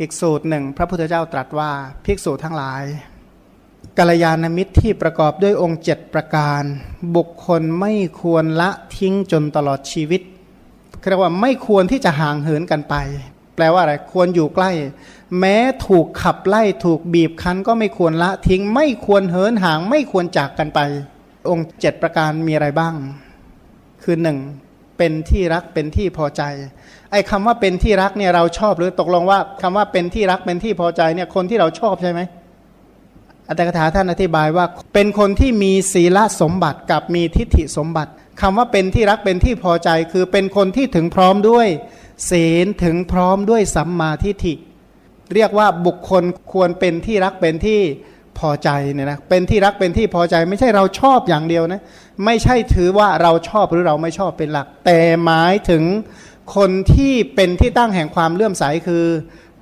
อีกสูตรหนึ่ง พระพุทธเจ้าตรัสว่าภิกษุทั้งหลายกัลยาณมิตรที่ประกอบด้วยองค์เจ็ดประการ บุคคลไม่ควรละทิ้งจนตลอดชีวิตเรียกว่าไม่ควรที่จะห่างเหินกันไป แปลว่าอะไรควรอยู่ใกล้ แม้ถูกขับไล่ถูกบีบคั้นก็ไม่ควรละทิ้ง ไม่ควรเหินห่าง ไม่ควรจากกันไป องค์เจ็ดประการมีอะไรบ้าง คือหนึ่ง เป็นที่รักเป็นที่พอใจ ไอ้คำว่าเป็นที่รักเนี่ยเราชอบหรือตกลงว่าคำว่าเป็นที่รักเป็นที่พอใจเนี่ยคนที่เราชอบใช่ไหมอัตถกถาท่านอธิบายว่า เป็นคนที่มีศีลสมบัติกับมีทิฏฐิสมบัติคำว่าเป็นที่รักเป็นที่พอใจ คือเป็นคนที่ถึงพร้อมด้วย ศีลถึงพร้อมด้วยสัมมาทิฏฐิ เรียกว่าบุคคลควรเป็นที่รักเป็นที่ พอใจเนี่ยนะเป็นที่รักเป็นที่พอใจไม่ใช่เราชอบอย่างเดียวนะไม่ใช่ถือว่าเราชอบหรือเราไม่ชอบเป็นหลัก แต่หมายถึงคนที่เป็นที่ตั้งแห่งความเลื่อมใสคือ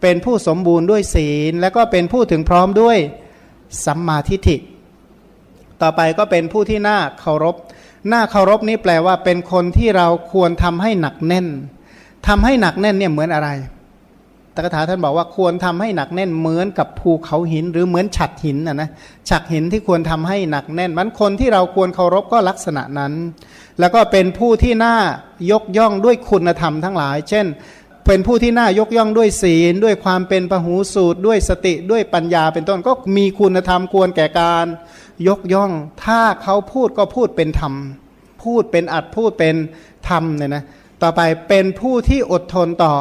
เป็นผู้สมบูรณ์ด้วยศีล แล้วก็เป็นผู้ถึงพร้อมด้วยสัมมาทิฏฐิต่อไปก็เป็นผู้ที่น่าเคารพน่าเคารพนี้แปลว่าเป็นคนที่เราควรทำให้หนักแน่นทำให้หนักแน่นเนี่ยเหมือนอะไร ตถาท่านบอกว่าควรทำให้หนักแน่นเหมือนกับภูเขาหิน หรือเหมือนฉัดหินนะนะฉัดหินที่ควรทำให้หนักแน่นมันคนที่เราควรเคารพก็ลักษณะนั้น แล้วก็เป็นผู้ที่น่ายกย่องด้วยคุณธรรมทั้งหลาย เช่น เป็นผู้ที่น่ายกย่องด้วยศีล ด้วยความเป็นปหูสูตร ด้วยสติด้วยปัญญาเป็นต้นก็มีคุณธรรมควรแก่การ ยกย่อง ถ้าเขาพูดก็พูดเป็นธรรม พูดเป็นอัดพูดเป็นธรรมเนี่ยนะต่อไปเป็นผู้ที่อดทนต่อ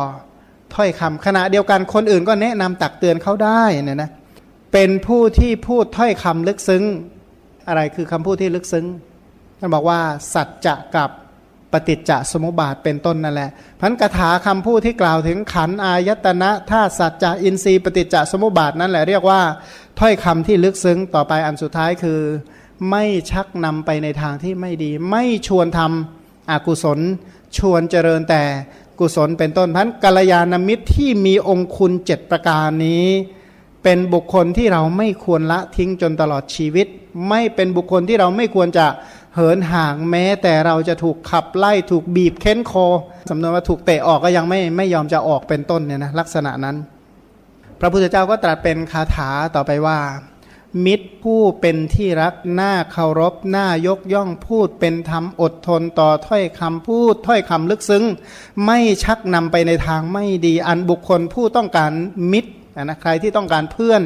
ถ้อยคำขณะเดียวกันคนอื่นก็แนะนำตักเตือนเขาได้เนี่ยนะเป็นผู้ที่พูดถ้อยคำลึกซึ้ง อะไรคือคำพูดที่ลึกซึ้งท่านบอกว่า สัจจะกับปฏิจจสมุปบาทเป็นต้นนั่นแหละพันกถาคำพูดที่กล่าวถึงขันอายตนะท่าสัจจะอินทรีย์ปฏิจจสมุปบาทนั่นแหละเรียกว่าถ้อยคำที่ลึกซึ้งต่อไปอันสุดท้ายคือ ไม่ชักนำไปในทางที่ไม่ดี ไม่ชวนทำอกุศล ชวนเจริญแต่ กุศลเป็นต้นพันกัลยาณมิตรที่มีองคุณเจ็ดประการนี้ เป็นบุคคลที่เราไม่ควรละทิ้งจนตลอดชีวิต ไม่เป็นบุคคลที่เราไม่ควรจะเหินห่างแม้ แต่เราจะถูกขับไล่ถูกบีบเค้นคอสำนวนว่าถูกเตะออกก็ยังไม่ไม่ยอมจะออกเป็นต้นเนี่ยนะลักษณะนั้น พระพุทธเจ้าก็ตรัสเป็นคาถาต่อไปว่า มิตรผู้เป็นที่รักหน้าเคารพหน้ายกย่องพูดเป็นธรรมอดทนต่อถ้อยคำพูดถ้อยคำลึกซึ้ง ไม่ชักนำไปในทางไม่ดีอันบุคคลผู้ต้องการมิตรนะใครที่ต้องการเพื่อน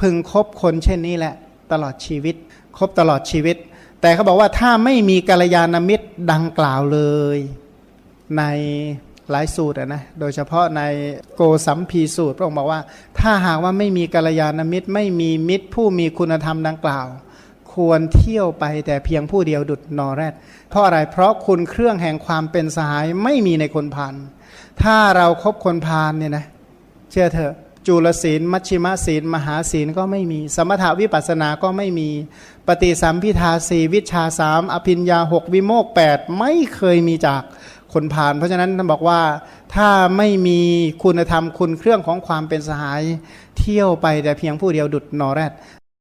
พึงคบคนเช่นนี้แหละ ตลอดชีวิต คบตลอดชีวิต แต่เขาบอกว่าถ้าไม่มีกัลยาณมิตรดังกล่าวเลย ใน หลายสูตรนะโดยเฉพาะในโกสัมพีสูตรพระองค์บอกว่า ถ้าหากว่าไม่มีกัลยาณมิตร ไม่มีมิตร ผู้มีคุณธรรมดังกล่าว ควรเที่ยวไปแต่เพียงผู้เดียวดุดนอแรดเพราะอะไรเพราะคุณเครื่องแห่งความเป็นสหายไม่มีในคนพานถ้าเราครบคนพานเนี่ยนะเชื่อเถอะจุลศีล มัชชิมศีล มหาศีลก็ไม่มี สมถาวิปัสสนาก็ไม่มี ปฏิสัมพิทาสีวิชาสามอภิญญาหกวิโมกแปดไม่เคยมีจาก คนพานเพราะฉะนั้นท่านบอกว่าถ้าไม่มีคุณธรรมคุณเครื่องของความเป็นสหาย เที่ยวไปแต่เพียงผู้เดียวดุดนอแรด